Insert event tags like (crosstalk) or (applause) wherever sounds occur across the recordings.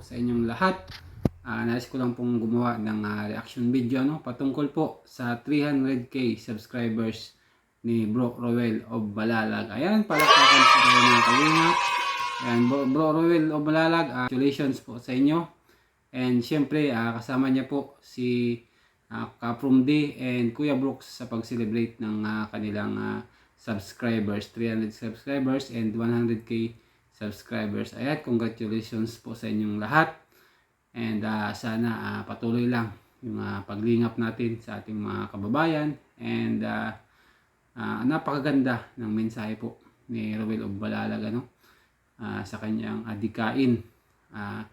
sa inyong lahat. Ah, nais ko lang pong gumawa ng ah, reaction video no, patungkol po sa 300k subscribers ni Bro Roel of Balalag. Ayan, palakpakan po kayo mga kalingap. Ayan, Bro, Bro Roel of Balalag, ah, congratulations po sa inyo. And syempre, ah, kasama niya po si uh, Kaprum D and Kuya Brooks sa pag-celebrate ng ah, kanilang ah, subscribers, 300 subscribers and 100k subscribers. Ayan, congratulations po sa inyong lahat. And ah, sana ah, patuloy lang yung ah, paglingap natin sa ating mga kababayan. And ah, ah, napakaganda ng mensahe po ni Rowel of Balalag ano, ah, sa kanyang adikain. Ah,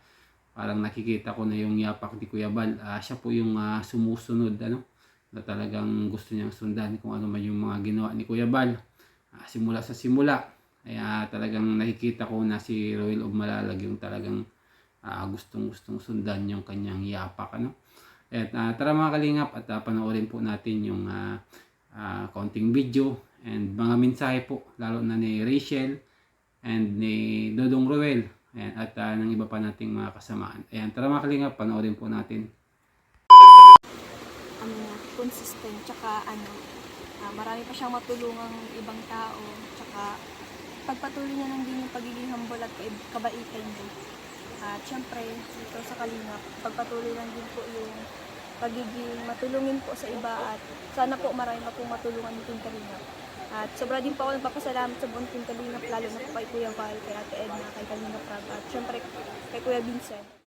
parang nakikita ko na yung yapak ni Kuya Bal. Ah, siya po yung ah, sumusunod ano, na talagang gusto niyang sundan kung ano man yung mga ginawa ni Kuya Bal. Ah, simula sa simula. Kaya talagang nakikita ko na si Royal of Malalag yung talagang ah, gustong-gustong sundan yung kanyang yapak. Ano? At ah, tara mga kalingap at ah, panoorin po natin yung ah, ah, konting video and mga mensahe po lalo na ni Rachel and ni Dodong Roel Ayan, at ah, ng iba pa nating mga kasamaan. Ayan, tara mga kalingap, panoorin po natin. ano niya, consistent, tsaka ano, ah, marami pa siyang matulungang ibang tao, tsaka pagpatuloy niya lang din yung pagiging humble at kabaitan niya. At syempre, dito sa Kalingap, pagpatuloy lang din po yung pagiging matulungin po sa iba at sana po marami pa pong matulungan yung Kalingap. At sobra din po ako nagpapasalamat sa buong Team Kalingap, lalo na po kay Kuya Val, kay Ate Edna, kay Kalingap Rab, at syempre kay Kuya Vincent.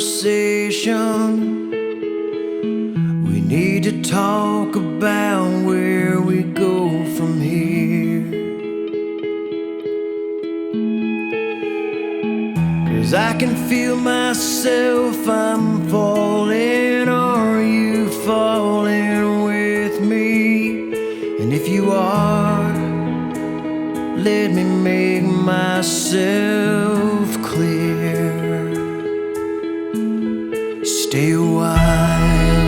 Conversation. We need to talk about where we go from here. Cause I can feel myself, I'm falling. Are you falling with me? And if you are, let me make myself Stay a while.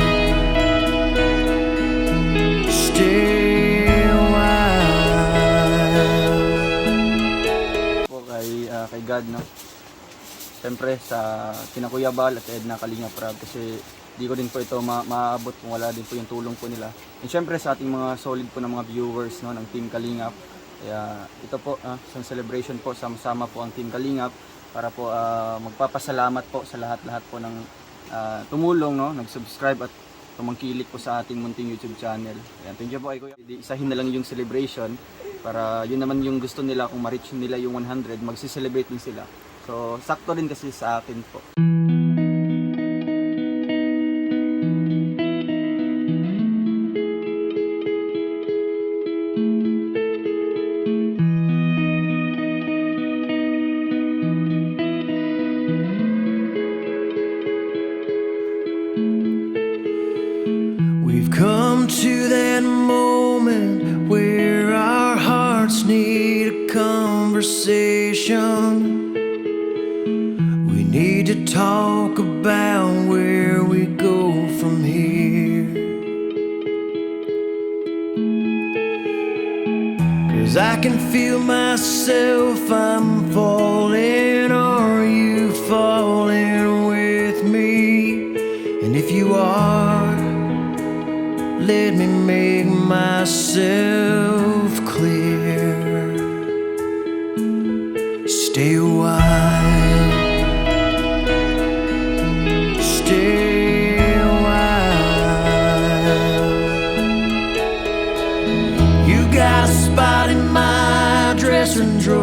Stay a while. po kay ah, kay God no. Siyempre sa kina Kuya Bal at Edna Kalinga Prab kasi di ko din po ito ma- maaabot kung wala din po yung tulong po nila. And siyempre sa ating mga solid po ng mga viewers no ng Team Kalingap. Kaya ito po ah, isang celebration po sama-sama po ang Team Kalingap para po ah, magpapasalamat po sa lahat-lahat po ng ah, tumulong no, nag-subscribe at tumangkilik po sa ating munting YouTube channel. Ayan, thank you po kay Kuya. Isahin na lang yung celebration para yun naman yung gusto nila kung ma-reach nila yung 100, magsi-celebrate din sila. So, sakto rin kasi sa akin po. Let me make myself clear. Stay a while. Stay a while. You got a spot in my dressing drawer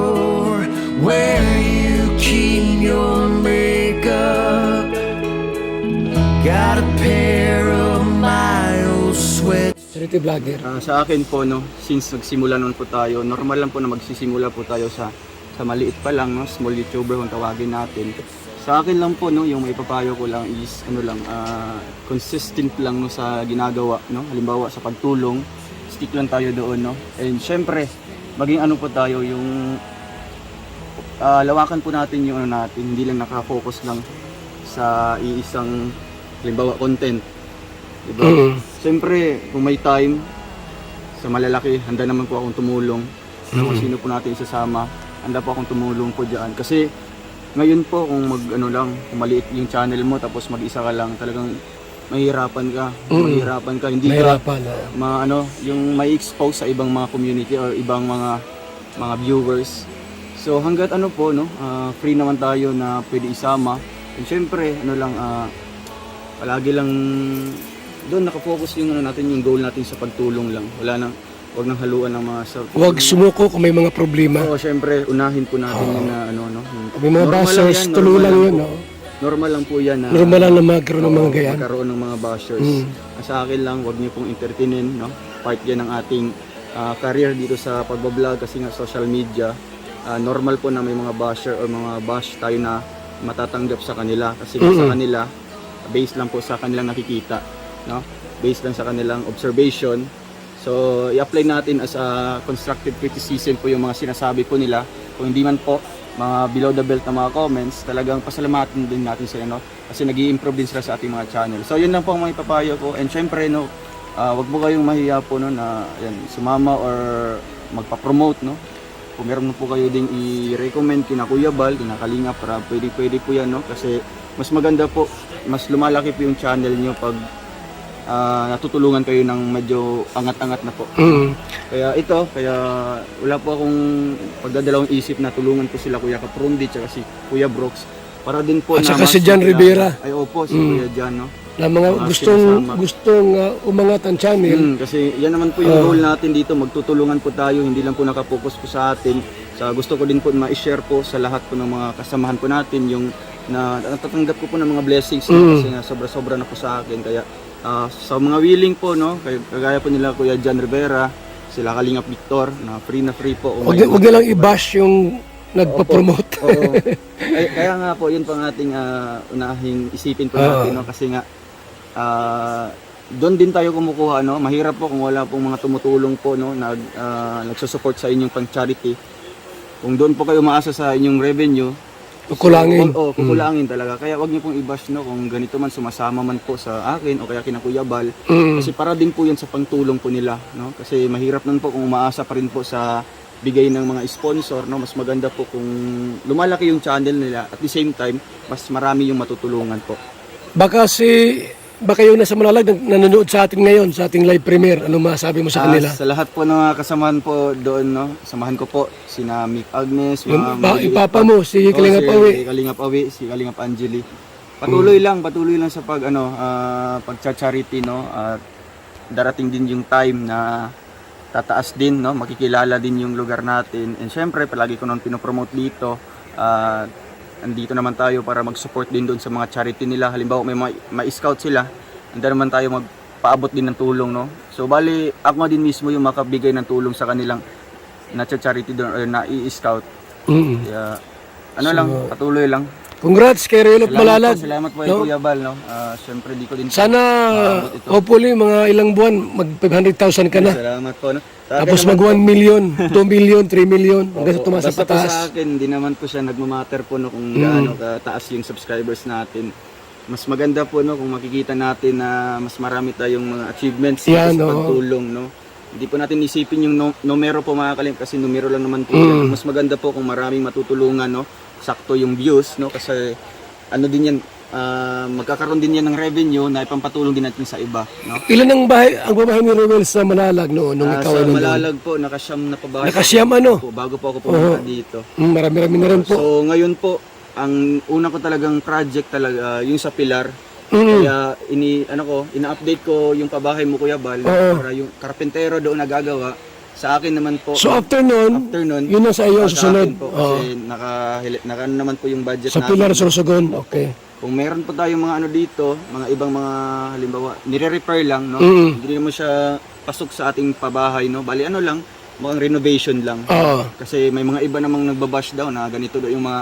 Charity vlogger. Ah, sa akin po, no, since nagsimula noon po tayo, normal lang po na magsisimula po tayo sa sa maliit pa lang, no, small YouTuber kung tawagin natin. Sa akin lang po no, yung maipapayo ko lang is ano lang ah, consistent lang no sa ginagawa no. Halimbawa sa pagtulong, stick lang tayo doon no. And syempre, maging ano po tayo yung ah, lawakan po natin yung ano natin, hindi lang nakafocus lang sa iisang halimbawa content. Diba? Mm. Siyempre, kung may time sa malalaki, handa naman po akong tumulong. Ano kung sino po natin isasama, handa po akong tumulong po diyan. Kasi ngayon po kung mag ano lang, kung maliit yung channel mo tapos mag-isa ka lang, talagang mahihirapan ka. Mahihirapan ka, hindi ka Mahirapan. ah. ma ano, yung may expose sa ibang mga community or ibang mga mga viewers. So hangga't ano po no, ah, free naman tayo na pwede isama. And syempre, ano lang ah, palagi lang doon nakafocus yung ano natin, yung goal natin sa pagtulong lang. Wala nang wag nang haluan ng mga self. Huwag sumuko kung may mga problema. Oo, syempre, unahin po natin yun na ano no. Kung may mga Normal lang bashers, yan, normal lang lang yun. po. no? Normal lang po yan na Normal lang na magkaroon ng mga Oo, gayan. Magkaroon ng mga bashers. Mm. Sa akin lang, wag niyo pong entertainin, no? Part yan ng ating ah, career dito sa pagbablog kasi nga social media. Ah, normal po na may mga basher or mga bash tayo na matatanggap sa kanila kasi nga sa kanila based lang po sa kanilang nakikita, no? Based lang sa kanilang observation. So, i-apply natin as a constructive criticism po yung mga sinasabi po nila. Kung hindi man po mga below the belt na mga comments, talagang pasalamatan din natin sila, no? Kasi nag improve din sila sa ating mga channel. So, yun lang po ang may papayo ko. And syempre, no, ah, wag mo kayong mahiya po, no, na yan, sumama or magpa-promote, no? Kung meron po kayo ding i-recommend kina Kuya Bal, kina Kalinga, para pwede, pwede po yan, no? Kasi mas maganda po, mas lumalaki po yung channel nyo pag ah, natutulungan kayo ng medyo angat-angat na po. Mm. Kaya ito, kaya wala po akong pagdadalawang isip na tulungan ko sila Kuya Kaprundi at si Kuya Brooks para din po At na saka si Jan Rivera. Ay opo, si Mm. Kuya Jan, no? Na mga Mga gustong sinasama. gustong uh, umangat ang channel. Mm, kasi yan naman po yung Oh. goal natin dito, magtutulungan po tayo, hindi lang po nakapokus po sa atin. Sa gusto ko din po ma-share po sa lahat po ng mga kasamahan po natin yung na natatanggap ko po ng mga blessings? Mm. kasi nga sobra-sobra na po sa akin kaya ah, sa mga willing po no kagaya po nila Kuya Jan Rivera sila Kalingap Victor na free na free po Huwag, huwag lang i-bash yung nagpa-promote. Oo. Kaya, kaya nga po, yun pang ating ah, unahing isipin po natin, no? Kasi nga, ah, doon din tayo kumukuha, no? Mahirap po kung wala pong mga tumutulong po, no? Nag, ah, nagsusupport sa inyong pang-charity. Kung doon po kayo maasa sa inyong revenue, Kukulangin. Oo, kukulangin talaga. Kaya wag niyo pong i-bash, no? Kung ganito man, sumasama man po sa akin o kaya kina Kuya Bal. Mm. Kasi para din po yan sa pangtulong po nila, no? Kasi mahirap nun po kung umaasa pa rin po sa bigay ng mga sponsor, no? Mas maganda po kung lumalaki yung channel nila at the same time, mas marami yung matutulungan po. Baka si baka yung nasa Malalag nan- nanonood sa atin ngayon sa ating live premiere. Ano masabi mo sa Ah, kanila? sa lahat po ng mga kasamahan po doon, no? Samahan ko po sina Mick Agnes, Yung mga ba, maliliit ipapa pa- mo si Oo, Kalingap si Awi. Kalingap Awi, si Kalingap Angeli. Patuloy lang, patuloy lang sa pag ano, ah, pagcha-charity no at darating din yung time na tataas din no, makikilala din yung lugar natin. And syempre, palagi ko nung pinopromote dito, ah, andito naman tayo para mag-support din doon sa mga charity nila. Halimbawa, may ma-scout sila, andun naman tayo magpaabot din ng tulong, no? So, bali, ako din mismo yung makabigay ng tulong sa kanilang na charity doon or na i-scout. Mm. Kaya, ano lang, patuloy lang. Congrats kay Relot Salamat Malalag. po, salamat po No? Kuya Bal, no? Ah, Siyempre, di ko din... Sana ito. hopefully mga ilang buwan mag 500,000 ka na. Salamat po, no? Sa Tapos mag 1 million, (laughs) 2 million, 3 million hanggang sa tumasa basta po sa pataas. akin, hindi naman po siya nagmamatter po no, kung Mm. gaano kataas yung subscribers natin. Mas maganda po no kung makikita natin na mas marami tayong mga achievements Yan, sa oo. pagtulong no. Hindi po natin isipin yung no- numero po mga kalim kasi numero lang naman po Mm. Mas maganda po kung maraming matutulungan no. Sakto yung views no kasi ano din yan ah, magkakaroon din yan ng revenue na ipampatulong din natin sa iba no. Ilan ang bahay ang bahay ni Rowell sa Malalag noon nung Ah, ikaw sa? Malalag po, nakasyam na pabahay. Nakasyam ano? Po, bago po ako pumunta Oo. dito. Mm, marami-rami na rin po. So ngayon po, ang una ko talagang project talaga yung sa Pilar. Mm. Kaya ini ano ko, ina-update ko yung pabahay mo Kuya Bal Oo. para yung karpentero doon nagagawa. Sa akin naman po, So after nun, yun ang sa iyo sa susunod. akin po, Oo. kasi naka, naka ano naman po yung budget Sa natin. Pilar Sorsogon. Okay. Kung meron po tayong mga ano dito, mga ibang mga halimbawa, nire-repair lang, no? Mm. Hindi naman siya pasok sa ating pabahay, no? Bali ano lang, mukhang renovation lang. Oo. Kasi may mga iba namang nagbabash daw na ganito daw yung mga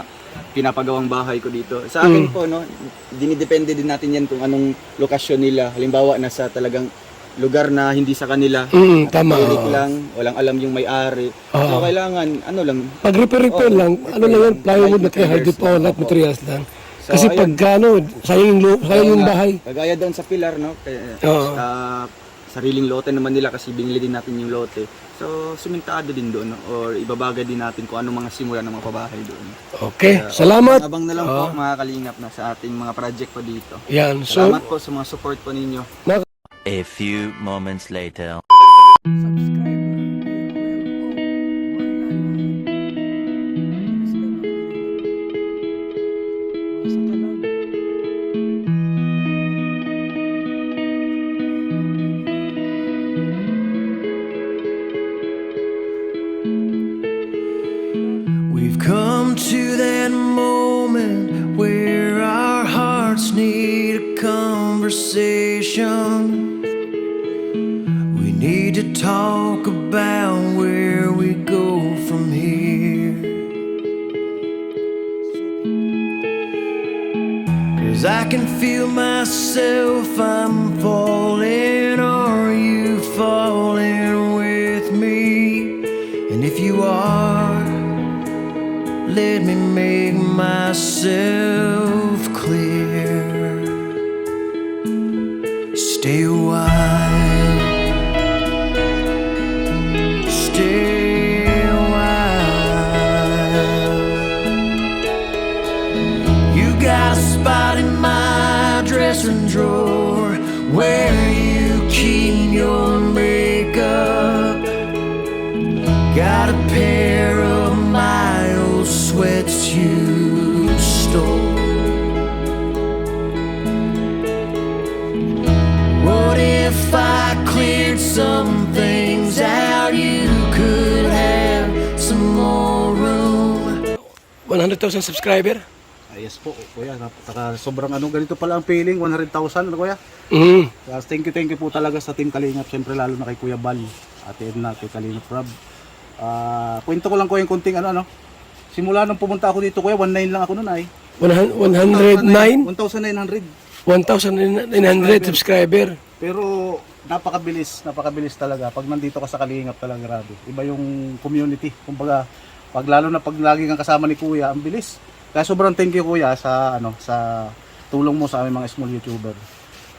pinapagawang bahay ko dito. Sa akin po, no, dinidepende din natin yan kung anong lokasyon nila. Halimbawa, nasa talagang lugar na hindi sa kanila. Mm, tama. Pilit oo. lang, walang alam yung may-ari. Oo. So, kailangan, ano lang, Pag repair-repair Oo, lang, repair ano lang yan, plywood materials lang. light Opo. materials lang. So, Kasi ayun. pag ano, sayang yung, lo- sayang yung bahay. Kagaya doon sa pilar, no? Kaya, Oo. ah, sariling lote naman nila kasi binili din natin yung lote. So, sumentado din doon? Or ibabagay din natin kung anong mga simula ng mga pabahay doon. Okay, Kaya, salamat. Abang na lang po Oo. mga kalingap na sa ating mga project po dito. Yan, so, Salamat po sa mga support po ninyo. A few moments later. We've Cause I can feel myself, I'm falling. Are you falling with me? And if you are, let me make myself cleared some things out? You could have some more room. 100,000 subscriber. Ah, yes po, kuya. Napaka sobrang ano, ganito pala ang feeling, 100,000, ano kuya? Mm. Kaya thank you, thank you po talaga sa Team Kalingap. Siyempre lalo na kay Kuya Bal, Ate Edna, kay Kalingap Rob. Ah, kwento ko lang ko yung kunting ano, ano. Simula nung pumunta ako dito, kuya, 19 lang ako noon ay. 109, 1,900. 1,900 subscriber. Pero napakabilis, napakabilis talaga. Pag nandito ka sa Kalingap talaga, grabe. Iba yung community. Kumbaga, pag lalo na pag lagi kang kasama ni Kuya, ang bilis. Kaya sobrang thank you Kuya sa ano sa tulong mo sa aming mga small YouTuber.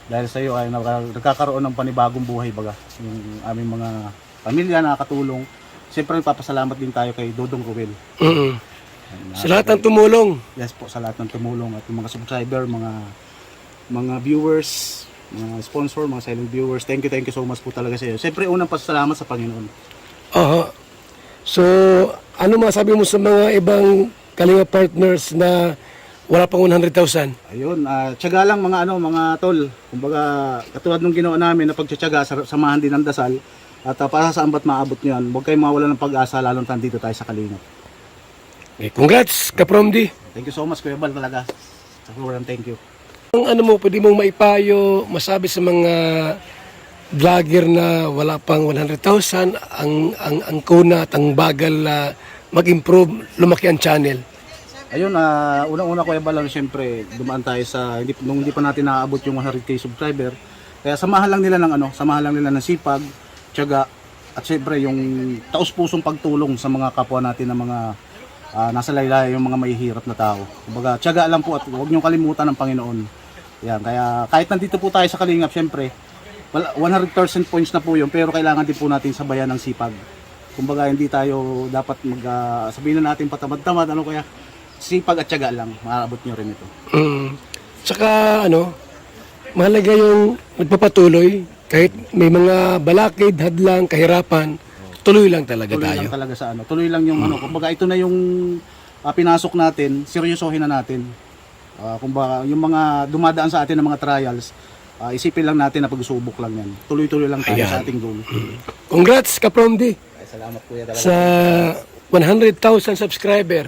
Dahil sa iyo ay nagka- nagkakaroon ng panibagong buhay baga yung aming mga pamilya nakakatulong. Siyempre papasalamat din tayo kay Dodong Ruel. Mm. Sa lahat ng tumulong. Yes po sa lahat ng tumulong at yung mga subscriber, mga mga viewers, mga sponsor, mga silent viewers. Thank you, thank you so much po talaga sa iyo. Siyempre unang pasalamat sa Panginoon. Aha. So, ano masabi mo sa mga ibang kalinga partners na wala pang 100,000? Ayun, ah tiyaga lang mga ano, mga tol. Kumbaga, katulad nung ginawa namin na pagtitiyaga, sa- samahan din ng dasal. At uh, para saan ba't maabot nyo yan, huwag kayong mawala ng pag-asa, lalong tandito tayo sa Kalingap. Okay, congrats, Kapromdi. Thank you so much, Kuya Bal, talaga. Sobrang thank you. Ang ano mo, pwede mong maipayo, masabi sa mga vlogger na wala pang 100,000, ang, ang, ang kuna at ang bagal na mag-improve, lumaki ang channel. Ayun, ah unang-una Kuya Bal, ano, siyempre, dumaan tayo sa, hindi, nung hindi pa natin naabot yung 100k subscriber. Kaya samahan lang nila ng ano, samahan lang nila ng sipag, tiyaga, at siyempre yung taus-pusong pagtulong sa mga kapwa natin na mga ah, nasa laylay yung mga mahihirap na tao. Kumbaga, tiyaga lang po at huwag niyong kalimutan ng Panginoon. Yan, kaya kahit nandito po tayo sa Kalingap, siyempre, wala, 100% points na po yun, pero kailangan din po natin sabayan ng sipag. Kumbaga, hindi tayo dapat mag, ah, sabihin na natin patamad-tamad, ano kaya, sipag at tiyaga lang, maabot niyo rin ito. Mm. Tsaka ano, mahalaga yung nagpapatuloy kahit may mga balakid, hadlang, kahirapan, tuloy lang talaga Tuloy tayo. lang talaga sa ano, tuloy lang yung ano, kumbaga ito na yung ah, pinasok natin, seryosohin na natin. Ah, kumbaga, yung mga dumadaan sa atin ng mga trials, ah, isipin lang natin na pagsubok lang yan. Tuloy-tuloy lang tayo Ayan. sa ating goal. Congrats, Kapromdi, Ay, salamat kuya talaga. sa 100,000 subscriber.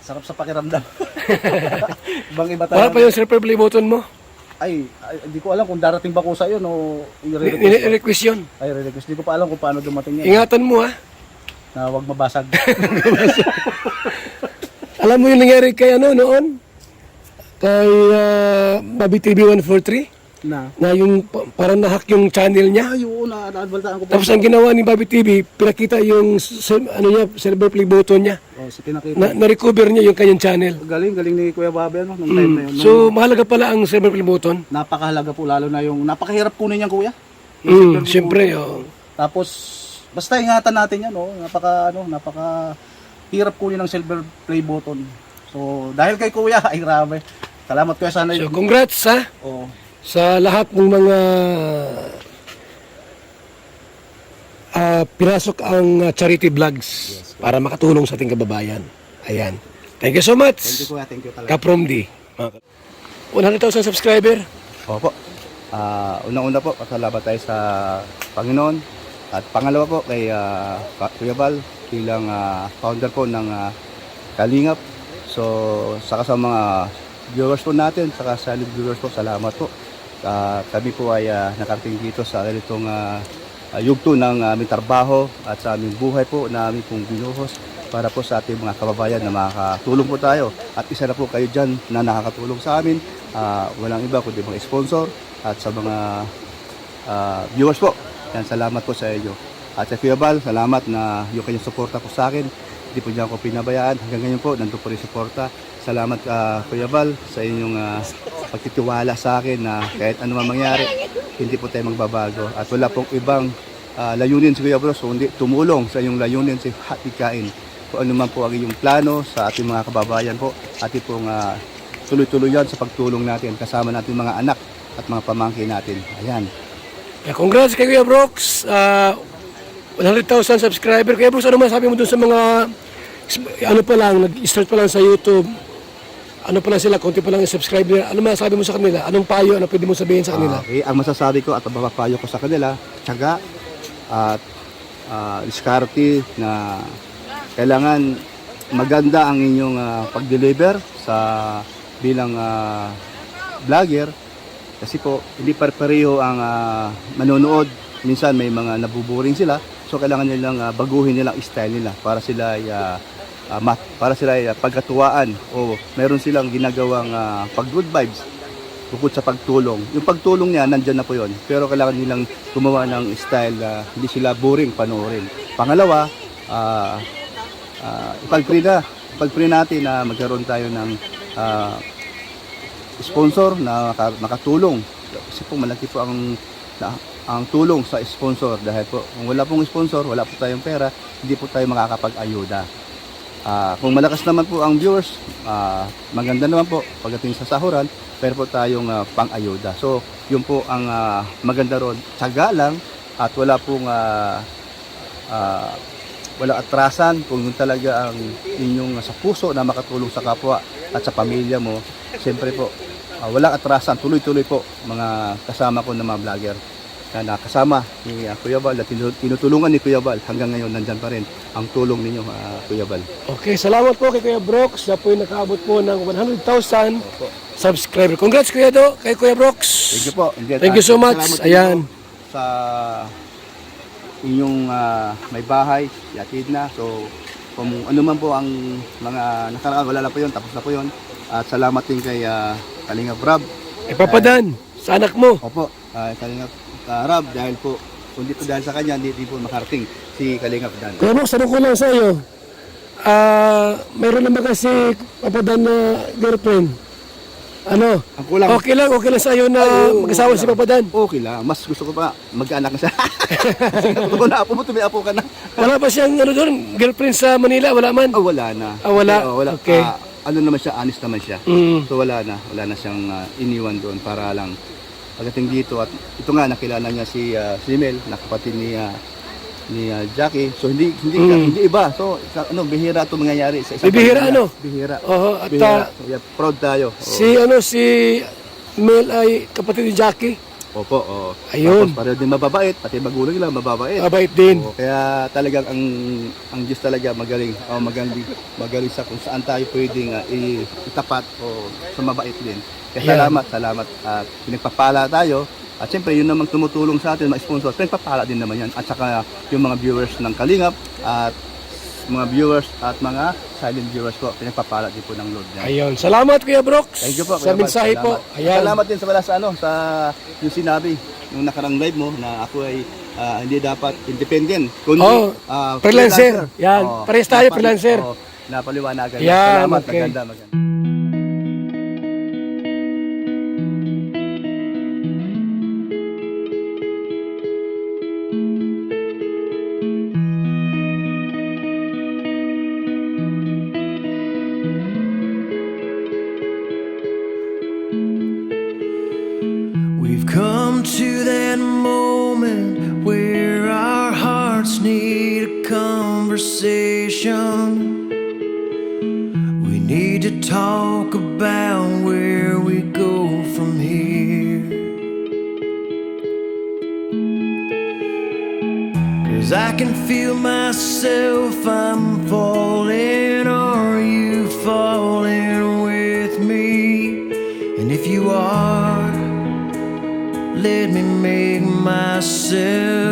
Sarap sa pakiramdam. (laughs) Ibang iba Wala talaga. pa yung super play button mo. Ay, ay, hindi ko alam kung darating ba ko sa yun o i-request. Nire-request yun. Ay, request. Hindi ko pa alam kung paano dumating yan. Ingatan mo ha. Na wag mabasag. (laughs) Alam mo yung nangyari kay ano noon? Kay uh, Bobby TV 143? Na. Na yung pa- parang nahack yung channel niya. Ay, oo, na, naadbaltaan ko po. Tapos ang ginawa ni Bobby TV, pinakita yung ano niya, silver play button niya. Oh, si pinakita. Na, na-recover niya yung kanyang channel. Galing, galing ni Kuya Bobby ano, nung time na yun. Mm. So, mahalaga pala ang silver play button. napakahalaga po lalo na yung napakahirap kunin yan kuya. Mm, Siyempre, oh. Tapos basta ingatan natin yan oh, napaka ano, napaka hirap kunin ng silver play button. So dahil kay kuya (laughs) ay grabe. Salamat kuya sana So, congrats ha oh, sa lahat ng mga ah, pinasok ang ah, charity vlogs para makatulong sa ating kababayan. Ayan. Thank you so much. thank you kuya, thank you talaga. Kapromdi. 100,000 subscriber. Opo. Ah, unang-una po, pasalamat tayo sa Panginoon. At pangalawa po kay Ka- Kuya Val bilang ah, founder po ng ah, Kalingap. So, saka sa mga viewers po natin, saka sa viewers po, salamat po. Ah, kami po ay ah, nakarating dito sa ganitong uh, yugto ng aming trabaho at sa aming buhay po na aming pong binuhos para po sa ating mga kababayan na makakatulong po tayo. At isa na po kayo dyan na nakakatulong sa amin. Ah, walang iba kundi mga sponsor at sa mga ah, viewers po. Yan, salamat po sa inyo. At sa Kuya salamat na yung kanyang suporta po sa akin. Hindi po niya ako pinabayaan. Hanggang ngayon po, nandun po rin suporta. Salamat ah, Kuya Bal sa inyong ah, pagtitiwala sa akin na kahit ano man mangyari, hindi po tayo magbabago. At wala pong ibang ah, layunin si Kuya Bros, kundi tumulong sa inyong layunin sa hatikain. Kung ano man po ang iyong plano sa ating mga kababayan po, ating pong ah, tuloy-tuloy yan sa pagtulong natin kasama natin mga anak at mga pamangkin natin. Ayan. Yeah, congrats kay Kuya Brooks. Ah, 100,000 subscriber. Kuya Brooks, ano masabi mo dun sa mga ano pa lang, nag-start pa lang sa YouTube. Ano pa lang sila, konti pa lang yung subscriber. Ano masasabi mo sa kanila? Anong payo? Ano pwede mo sabihin sa kanila? Okay, ang masasabi ko at ang mapapayo ko sa kanila, tiyaga at uh, na kailangan maganda ang inyong ah, pag-deliver sa bilang ah, vlogger kasi po hindi par-pareho ang ah, manonood minsan may mga nabuboring sila so kailangan nilang ah, baguhin nilang style nila para sila ay ah, mat, para sila ay ah, pagkatuwaan o meron silang ginagawang ah, pag good vibes bukod sa pagtulong. Yung pagtulong niya, nandyan na po yun. Pero kailangan nilang gumawa ng style na hindi sila boring panoorin. Pangalawa, ah ah, ipag-pray na. Ipag-pray natin na magkaroon tayo ng ah, sponsor na maka- makatulong. Kasi po malaki po ang na, ang tulong sa sponsor dahil po kung wala pong sponsor, wala po tayong pera, hindi po tayo makakapag-ayuda. Ah, kung malakas naman po ang viewers, ah, maganda naman po pagdating sa sahuran, pero po tayong ah, pang-ayuda. So, yun po ang ah, maganda ron. Tsaga lang at wala pong ah, ah, wala atrasan kung yun talaga ang inyong sa puso na makatulong sa kapwa at sa pamilya mo. Siyempre po, ah, walang atrasan, tuloy-tuloy po mga kasama ko na mga vlogger na nakasama ni ah, Kuya Bal at tinu- tinutulungan ni Kuya Bal hanggang ngayon nandyan pa rin ang tulong ninyo ah, Kuya Bal. Okay, salamat po kay Kuya Brooks. Siya po yung nakaabot po ng 100,000 subscriber. Congrats Kuya Do, kay Kuya Brooks. Thank you po. Then, Thank you so much. Ayan. Sa inyong ah, may bahay, yatid na. So, kung ano man po ang mga nakaraan, wala na po yun, tapos na po yun. At salamat din kay uh, Kalinga Brab. Ipapadan sa anak mo. Opo, uh, Kalinga ah, Rab, dahil po, kung di po dahil sa kanya, hindi, di po makarating si Kalinga Dan. Brooks, tanong ko lang sa iyo. Ah, mayroon naman kasi papadan na girlfriend. Ano? Ang kulang, Okay lang, okay lang sa iyo na Ay, oo, mag-asawa okay si. Papadan. okay lang. Mas gusto ko pa mag-anak na siya. (laughs) Kasi kung na apo mo, tumi apo ka na. Wala pa siyang ano doon, girlfriend sa Manila, wala man. Ah, wala na. Ah, wala? Oo, wala. Okay. Ah, ano naman siya, honest naman siya. Mm. So wala na, wala na siyang ah, iniwan doon para lang pagdating dito at ito nga nakilala niya si uh, si Mel, nakapatid ni ah, ni ah, Jackie. So hindi hindi Mm. hindi iba. So ano bihira 'to mangyayari sa isang pamilya. ano? Bihira. Oo, at Bihira. ah, So, yeah, proud tayo. Oo. si ano si Mel ay kapatid ni Jackie. Opo, oo. Ayun. Tapos pareho din mababait, pati magulang nila mababait. Mabait din. Oo, kaya talagang ang ang Diyos talaga magaling. Oh, magaling magaling sa kung saan tayo pwedeng i- itapat o sumabait din. Kaya Ayan. salamat, salamat at pinagpapala tayo. At siyempre, yun namang tumutulong sa atin, mga sponsor, pinagpapala din naman yan. At saka yung mga viewers ng Kalingap at mga viewers at mga silent viewers po. Pinagpapala din po ng Lord yan. Ayun. Salamat Kuya Brooks. Thank you po. Sa mensahe po. Salamat. Ayan. Salamat din sa wala sa ano sa yung sinabi yung nakarang live mo na ako ay ah, hindi dapat independent kundi Oh, ah, freelancer. Yan. Parehas tayo, napali- freelancer. oh, napaliwanagan. Yan, Salamat, okay. maganda, maganda. We've come to that moment where our hearts need a conversation. We need to talk about where we go from here. Cause I can feel myself, I'm let me make myself